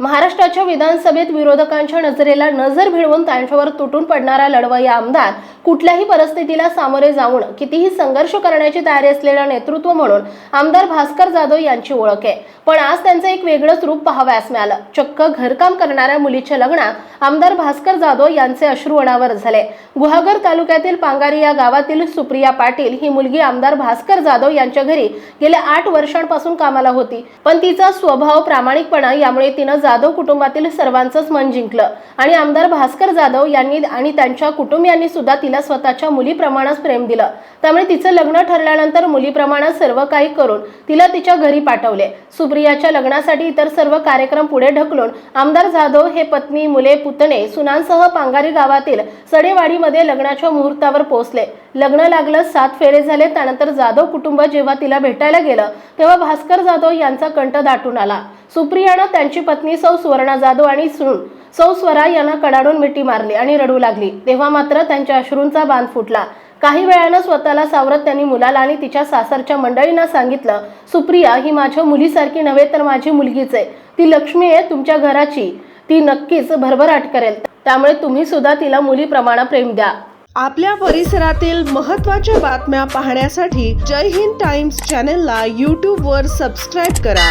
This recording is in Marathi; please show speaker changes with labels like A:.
A: महाराष्ट्राच्या विधानसभेत विरोधकांच्या नजरेला नजर भिडवून त्यांच्यावर तुटून पडणारा लढवय्या आमदार कुठल्याही परिस्थितीला सामोरे जाऊन कितीही संघर्ष करण्याची तयारी असलेला नेतृत्व म्हणून आमदार भास्कर जाधव यांची ओळख आहे. पण आज त्यांचं एक वेगळंच रूप पाहावयास मिळालं. चक्क घरकाम करणाऱ्या मुलीच्या लग्नात आमदार भास्कर जाधव यांचे अश्रू अनावर झाले. गुहागर तालुक्यातील पांगारी या गावातील सुप्रिया पाटील ही मुलगी आमदार भास्कर जाधव यांच्या घरी गेल्या आठ वर्षांपासून कामाला होती. पण तिचा स्वभाव प्रामाणिकपणा यामुळे तिनं जाधव कुटुंबातील सर्वांचंच मन जिंकलं. आणि आमदार भास्कर जाधव यांनी आणि त्यांच्या कुटुंबियांनी सुद्धा तिला स्वतःच्या मुलीप्रमाणेच प्रेम दिलं. त्यामुळे तिचं लग्न ठरल्यानंतर मुलीप्रमाणे सर्व काही करून तिला तिच्या घरी पाठवले. सुप्रियाच्या लग्नासाठी इतर सर्व कार्यक्रम पुढे ढकलून आमदार जाधव हे पत्नी मुले पुतणे सुनांसह पांगारी गावातील सडेवाडीमध्ये लग्नाच्या मुहूर्तावर पोहोचले. लग्न लागलं सात फेरे झाले त्यानंतर जाधव कुटुंब जेव्हा तिला भेटायला गेलं तेव्हा भास्कर जाधव यांचा कंठ दाटून आला. सुप्रियानं त्यांची पत्नी सौ सुवर्णा जाधव आणि सून सौ स्वरा यांना कडाडून मिठी मारली आणि रडू लागली. तेव्हा मात्र त्यांच्या अश्रूंचा बांध फुटला. काही वेळानं स्वतःला सावरत त्यांनी मुलाला आणि तिच्या सासरच्या मंडळींना सांगितलं सुप्रिया ही माझ्या मुलीसारखी नव्हे तर माझी मुलगीच आहे. ती लक्ष्मी आहे तुमच्या घराची. ती नक्कीच भरभराट करेल त्यामुळे तुम्ही सुद्धा तिला मुलीप्रमाणे प्रेम द्या.
B: आपल्या परिसरातील महत्त्वाच्या बातम्या पाहण्यासाठी जय हिंद टाइम्स चॅनलला यूट्यूबवर सबस्क्राईब करा.